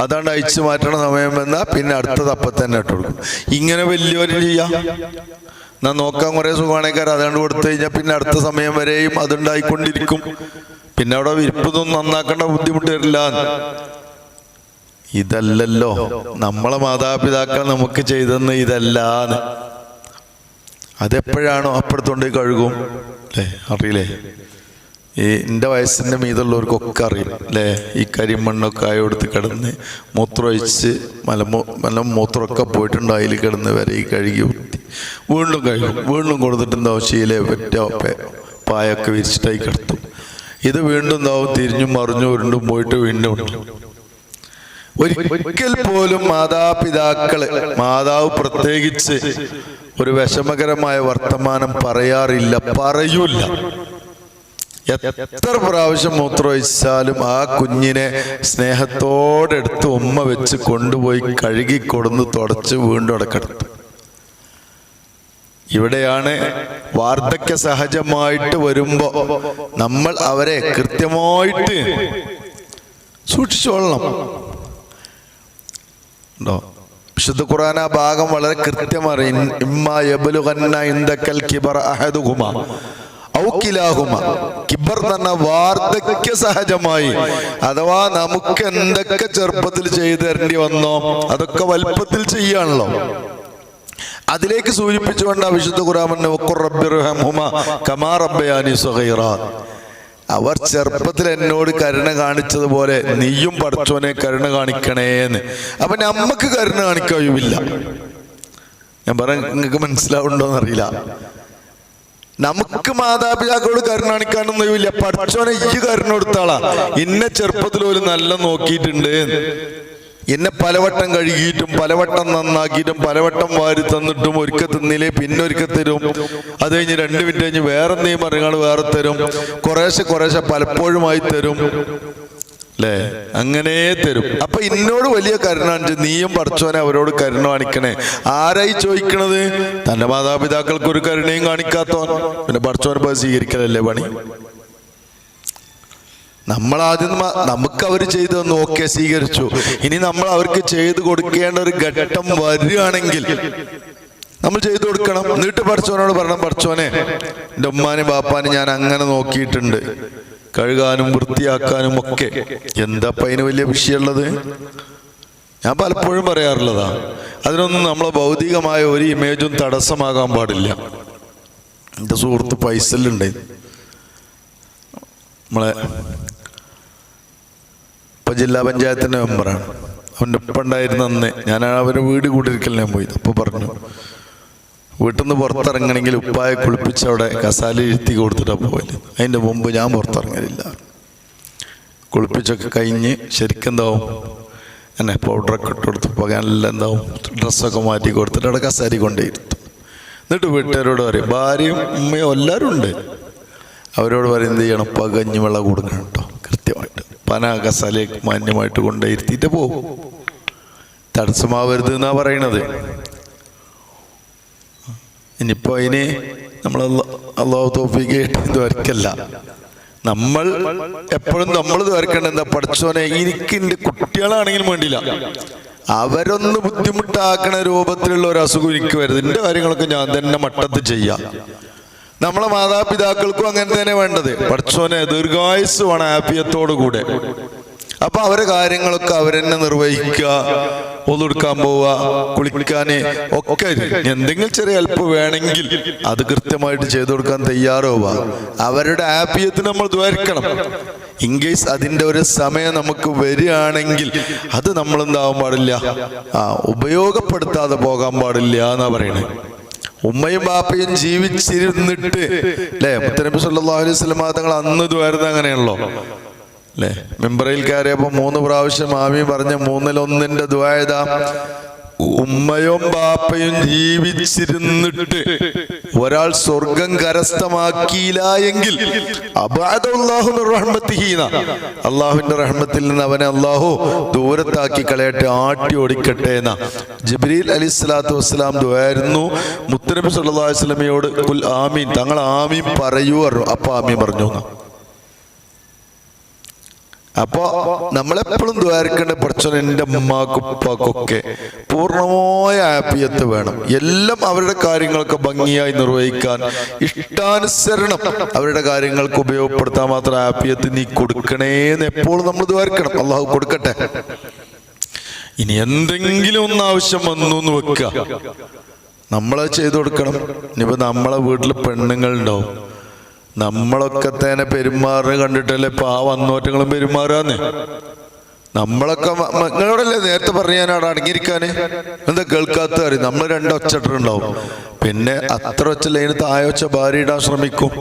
അതാണ്ട് അയച്ചു മാറ്റണ സമയം വന്നാൽ പിന്നെ അടുത്തത് അപ്പം തന്നെ ഇട്ട് കൊടുക്കും. ഇങ്ങനെ വലിയവര് ചെയ്യാം. എന്നാ നോക്കാൻ കുറേ സുഖമാണേക്കാർ അതുകൊണ്ട് കൊടുത്തു കഴിഞ്ഞാൽ പിന്നെ അടുത്ത സമയം വരെയും അതുണ്ടായിക്കൊണ്ടിരിക്കും. പിന്നെ അവിടെ വിരിപ്പൊന്നും നന്നാക്കേണ്ട ബുദ്ധിമുട്ട് വരില്ല. ഇതല്ലല്ലോ. നമ്മളെ മാതാപിതാക്കൾ നമുക്ക് ചെയ്തെന്ന് ഇതല്ലാന്ന്. അതെപ്പോഴാണോ അപ്പുറത്തോണ്ട് കഴുകും? അല്ലേ? അറിയില്ലേ? ഈ എന്റെ വയസ്സിന്റെ മീതുള്ളവർക്കൊക്കെ അറിയും അല്ലേ? ഈ കരിമണ്ണൊക്കെ ആയോടുത്ത് കിടന്ന് മൂത്രമൊഴിച്ച് മലമൂ മല മൂത്രമൊക്കെ പോയിട്ടുണ്ട് അതിൽ കിടന്ന് വരെ ഈ കഴുകി ഊത്തി വീണ്ടും കഴുകും. വീണ്ടും കൊടുത്തിട്ടുണ്ടാവും ശീല പറ്റ പായൊക്കെ വിരിച്ചിട്ടായി കിടത്തും. ഇത് വീണ്ടും എന്താവും തിരിഞ്ഞും മറിഞ്ഞും ഉരുണ്ടും പോയിട്ട് വീണ്ടും ഒരിക്കൽ പോലും മാതാപിതാക്കൾ മാതാവ് പ്രത്യേകിച്ച് ഒരു വിഷമകരമായ വർത്തമാനം പറയാറില്ല പറയൂല എത്ര പ്രാവശ്യം മൂത്രമൊഴിച്ചാലും ആ കുഞ്ഞിനെ സ്നേഹത്തോടെ എടുത്ത് ഉമ്മ വെച്ച് കൊണ്ടുപോയി കഴുകി കൊടുന്ന് തുടച്ച് വീണ്ടും അടക്കെടുത്തു ഇവിടെയാണ് വാർദ്ധക്യ സഹജമായിട്ട് വരുമ്പോ നമ്മൾ അവരെ കൃത്യമായിട്ട് സൂക്ഷിച്ചോളണം. ഉണ്ടോ? വിശുദ്ധ ഖുറാൻ ആ ഭാഗം വളരെ കൃത്യമറിയും ഇമ്മ യബ്ലുഗന്ന ഇൻദക്കൽ കിബർ അഹദുഹുമ. കിബർ തന്നെ വാർദ്ധക്യ സഹജമായി. അഥവാ നമുക്ക് എന്തൊക്കെ ചെറുപ്പത്തിൽ ചെയ്തു തരേണ്ടി വന്നോ അതൊക്കെ വലുപ്പത്തിൽ ചെയ്യാണല്ലോ. അതിലേക്ക് സൂചിപ്പിച്ചുകൊണ്ട് വിശുദ്ധ ഖുറാമന്റെ കമാ റബ്ബയാനി അവർ ചെറുപ്പത്തിൽ എന്നോട് കരുണ കാണിച്ചതുപോലെ നീയും പഠിച്ചോനെ കരുണ കാണിക്കണേന്ന്. അപ്പൊ നമ്മക്ക് കരുണ കാണിക്കുകയുമില്ല ഞാൻ പറയാൻ നിങ്ങൾക്ക് മനസ്സിലാവുണ്ടോന്ന് അറിയില്ല നമുക്ക് മാതാപിതാക്കളോട് കരുണ കാണിക്കാനൊന്നും ഇല്ല പഠിച്ചോനെ ഈ കരുണ കൊടുത്താളാ എന്നെ ചെറുപ്പത്തിൽ ഒരു നല്ല നോക്കിയിട്ടുണ്ട്. എന്നെ പലവട്ടം കഴുകിയിട്ടും പലവട്ടം നന്നാക്കിയിട്ടും പലവട്ടം വാരി തന്നിട്ടും ഒരുക്ക തിന്നില്ലേ പിന്നെ ഒരുക്ക തരും. അത് കഴിഞ്ഞ് രണ്ട് മിനിറ്റ് കഴിഞ്ഞ് വേറെ എന്തെങ്കിലും പറഞ്ഞാൽ വേറെ തരും. കുറേശ്ശെ കുറേശ്ശെ പലപ്പോഴുമായി തരും. അല്ലേ? അങ്ങനെ തരും. അപ്പൊ ഇന്നോട് വലിയ കരുണാണ്ട് നീയും പഠിച്ചോനെ അവരോട് കരുണ കാണിക്കണേ. ആരായി ചോദിക്കണത്? തന്റെ മാതാപിതാക്കൾക്ക് ഒരു കരുണയും കാണിക്കാത്തോൻ പിന്നെ പഠിച്ചോനെ പോയി സ്വീകരിക്കലല്ലേ പണി? നമ്മൾ ആദ്യം നമുക്ക് അവർ ചെയ്തതെന്ന് ഓക്കെ സ്വീകരിച്ചു. ഇനി നമ്മൾ അവർക്ക് ചെയ്തു കൊടുക്കേണ്ട ഒരു ഘട്ടം വരികയാണെങ്കിൽ നമ്മൾ ചെയ്തു കൊടുക്കണം. എന്നിട്ട് പഠിച്ചവനോട് പറയണം പഠിച്ചോനെ എന്റെ ഉമ്മാനെ ബാപ്പാനെ ഞാൻ അങ്ങനെ നോക്കിയിട്ടുണ്ട്. കഴുകാനും വൃത്തിയാക്കാനും ഒക്കെ. എന്താ അതിന് വലിയ വിഷയമുള്ളത്? ഞാൻ പലപ്പോഴും പറയാറുള്ളതാ അതിനൊന്നും നമ്മളെ ഭൗതികമായ ഒരു ഇമേജും തടസ്സമാകാൻ പാടില്ല. എന്റെ സുഹൃത്ത് പൈസലുണ്ട് നമ്മളെ ഇപ്പൊ ജില്ലാ പഞ്ചായത്തിന്റെ മെമ്പറാണ്. അവന്റെ ഉണ്ടായിരുന്ന അന്ന് ഞാൻ അവന്റെ വീട് കൂടിയിരിക്കൽ ഞാൻ പോയി. അപ്പോൾ പറഞ്ഞു വീട്ടിൽ നിന്ന് പുറത്തിറങ്ങണമെങ്കിൽ ഉപ്പായ കുളിപ്പിച്ച് അവിടെ കസാലി ഇരുത്തി കൊടുത്തിട്ടാണ് പോയത്. അതിന്റെ മുമ്പ് ഞാൻ പുറത്തിറങ്ങലില്ല. കുളിപ്പിച്ചൊക്കെ കഴിഞ്ഞ് ശരിക്കും എന്താവും എന്നെ പൗഡറൊക്കെ ഇട്ട് കൊടുത്ത് പകലെല്ലാം എന്താവും? ഡ്രസ്സൊക്കെ മാറ്റി കൊടുത്തിട്ട് അവിടെ കസാരി കൊണ്ടേയിരുത്തും എന്നിട്ട് വീട്ടുകാരോട് പറയും ഭാര്യയും ഉമ്മയും എല്ലാവരും ഉണ്ട്. അവരോട് പറയും എന്ത് ചെയ്യണം? പകഞ്ഞ് വെള്ളം കൊടുക്കണം കേട്ടോ കൃത്യമായിട്ട്. പന കസാലയൊക്കെ മാന്യമായിട്ട് കൊണ്ടിരുത്തിയിട്ട് പോകും. തടസ്സമാവരുത് എന്നാണ് പറയണത്. ഇനിയിപ്പോ അതിന് നമ്മൾ അള്ളാഹു തോഫിക്ക് വരക്കല്ല നമ്മൾ എപ്പോഴും നമ്മൾ വരക്കേണ്ട എന്താ? പഠിച്ചോനെ എനിക്ക് എന്റെ കുട്ടികളാണെങ്കിലും വേണ്ടിയില്ല. അവരൊന്ന് ബുദ്ധിമുട്ടാക്കണ രൂപത്തിലുള്ള ഒരു അസുഖം എനിക്ക് വരുന്നത് എന്റെ കാര്യങ്ങളൊക്കെ ഞാൻ തന്നെ മട്ടത്ത് ചെയ്യാം. നമ്മളെ മാതാപിതാക്കൾക്കും അങ്ങനെ തന്നെ വേണ്ടത്. പഠിച്ചോനെ ദീർഘായുസ് വേണം ആപ്പിയത്തോടു കൂടെ അപ്പൊ അവരെ കാര്യങ്ങളൊക്കെ അവരെന്നെ നിർവഹിക്കുക ഒന്നെടുക്കാൻ പോവുക കുളിക്കാൻ ഒക്കെ എന്തെങ്കിലും ചെറിയ അല്പം വേണമെങ്കിൽ അത് കൃത്യമായിട്ട് ചെയ്തു കൊടുക്കാൻ തയ്യാറാവുക. അവരുടെ ആപ്പിയത്തിന് നമ്മൾ ദ്വാരിക്കണം. ഇൻ കേസ് അതിന്റെ ഒരു സമയം നമുക്ക് വരികയാണെങ്കിൽ അത് നമ്മൾ എന്താവാൻ പാടില്ല? ആ ഉപയോഗപ്പെടുത്താതെ പോകാൻ പാടില്ല എന്നാ പറയണേ. ഉമ്മയും ബാപ്പയും ജീവിച്ചിരുന്നിട്ട് അല്ലേ മുത്തനബി സല്ലാ അലൈഹി വസല്ലം തങ്ങൾ അന്ന് ഇതുവായിരുന്നു അങ്ങനെയാണല്ലോ. അല്ലേ? മെമ്പറയിൽ കയറിയപ്പോൾ മൂന്ന് പ്രാവശ്യം ആമി പറഞ്ഞ മൂന്നിലൊന്നിന്റെ ദ്വായത ഉമ്മയും ബാപ്പയും ജീവിച്ചിരുന്നിട്ട് ഒരാൾ സ്വർഗം കരസ്ഥമാക്കിയില്ല എങ്കിൽ അള്ളാഹുവിന്റെ റഹ്മത്തിൽ നിന്ന് അവനെ അള്ളാഹു ദൂരത്താക്കി കളയട്ടെ ആട്ടി ഓടിക്കട്ടെ എന്ന ജബ്രീൽ അലി സ്വലാത്തു വസ്സലാം ദുവായിരുന്നു മുത്തനബി സല്ലല്ലാഹു അലൈഹി വസല്ലമയോട് കുൽ ആമീൻ. തങ്ങൾ ആമീൻ പറയൂ അപ്പൊ ആമീൻ പറഞ്ഞു എന്ന്. അപ്പോ നമ്മളെപ്പോഴും ദ്വാരക്കേണ്ട പഠിച്ചോ എന്റെ ഉമ്മാക്കും ഉപ്പാക്കൊക്കെ പൂർണമായ ആപ്പിയത്ത് വേണം. എല്ലാം അവരുടെ കാര്യങ്ങളൊക്കെ ഭംഗിയായി നിർവഹിക്കാൻ ഇഷ്ടാനുസരണം അവരുടെ കാര്യങ്ങൾക്ക് ഉപയോഗപ്പെടുത്താൻ മാത്രം ആപ്പിയത്ത് നീ കൊടുക്കണേന്ന് എപ്പോഴും നമ്മൾ ദ്വാരക്കണം. അള്ളാഹു കൊടുക്കട്ടെ. ഇനി എന്തെങ്കിലും ഒന്ന് ആവശ്യം വന്നു എന്ന് വെക്കുക. നമ്മളത് ചെയ്തു കൊടുക്കണം. ഇനിയിപ്പോ നമ്മളെ വീട്ടിൽ പെണ്ണുങ്ങൾ പെണ്ണുങ്ങളുണ്ടാവും. നമ്മളൊക്കെ തന്നെ പെരുമാറ് കണ്ടിട്ടല്ലേ ഇപ്പൊ ആ വന്നോറ്റങ്ങളും പെരുമാറാന്ന്? നമ്മളൊക്കെ നിങ്ങളോടല്ലേ നേരത്തെ പറഞ്ഞ ഞാൻ അവിടെ അടങ്ങിയിരിക്കാന്? എന്താ കേൾക്കാത്ത കാര്യം നമ്മൾ രണ്ട് പിന്നെ അത്ര ഒച്ച ലൈന് താഴെ ഒച്ച ഭാര്യ ഇടാൻ ശ്രമിക്കും.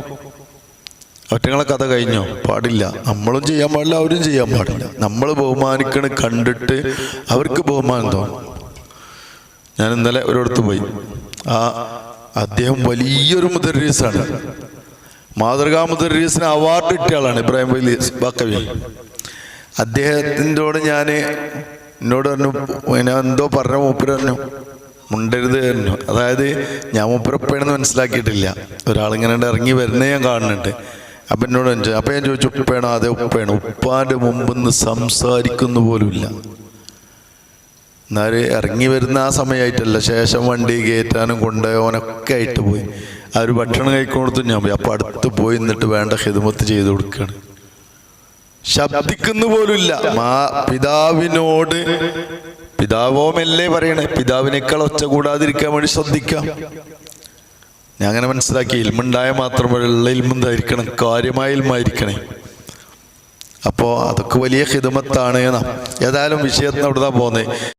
ഒറ്റങ്ങളെ കഥ കഴിഞ്ഞോ? പാടില്ല. നമ്മളും ചെയ്യാൻ പാടില്ല അവരും ചെയ്യാൻ പാടില്ല. നമ്മൾ ബഹുമാനിക്കണ കണ്ടിട്ട് അവർക്ക് ബഹുമാനം തോന്നും. ഞാൻ ഇന്നലെ ഒരിടത്ത് പോയി. ആ അദ്ദേഹം വലിയൊരു മുദരീസാണ്. മാതൃകാ മുദരീസിന് അവാർഡ് കിട്ടിയ ആളാണ് ഇബ്രാഹിം വലി ബാക്കവി. അദ്ദേഹത്തിന്റെ ഞാൻ എന്നോട് പറഞ്ഞു ഞാൻ എന്തോ പറഞ്ഞ മൂപ്പര് പറഞ്ഞു മുണ്ടരുത് പറഞ്ഞു. അതായത് ഞാൻ മൂപ്പരപ്പേണെന്ന് മനസ്സിലാക്കിയിട്ടില്ല. ഒരാളിങ്ങനെ ഇറങ്ങി വരുന്നത് ഞാൻ കാണുന്നുണ്ട്. അപ്പം എന്നോട് അപ്പം ഞാൻ ചോദിച്ചു ഉപ്പേണോ അതെ ഉപ്പേണോ ഉപ്പാന്റെ മുമ്പ് നിന്ന് സംസാരിക്കുന്നു പോലുമില്ല. എന്നാൽ ഇറങ്ങി വരുന്ന ആ സമയമായിട്ടല്ല ശേഷം വണ്ടി കയറ്റാനും കൊണ്ടുപോകാനൊക്കെ ആയിട്ട് പോയി. ആ ഒരു ഭക്ഷണം കഴിക്കൊടുത്തു ഞാൻ പോയി. അപ്പൊ അടുത്ത് പോയി എന്നിട്ട് വേണ്ട ഹിതമത്ത് ചെയ്തു കൊടുക്കുകയാണ് ശബ്ദിക്കുന്നു പോലുമില്ല. മാ പിതാവിനോട് പിതാവോ മെല്ലെ പറയണേ? പിതാവിനേക്കാൾ ഒച്ച കൂടാതിരിക്കാൻ വേണ്ടി ശ്രദ്ധിക്കാം. ഞാൻ അങ്ങനെ മനസ്സിലാക്കി. ഇൽമുണ്ടായ മാത്രമുള്ള ഇൽമുണ്ടായിരിക്കണം. കാര്യമായ ഇൽമായിരിക്കണേ. അപ്പോ അതൊക്കെ വലിയ ഹിതമത്താണ് ഏതായാലും വിഷയത്തിന് അവിടുന്ന് പോകുന്നത്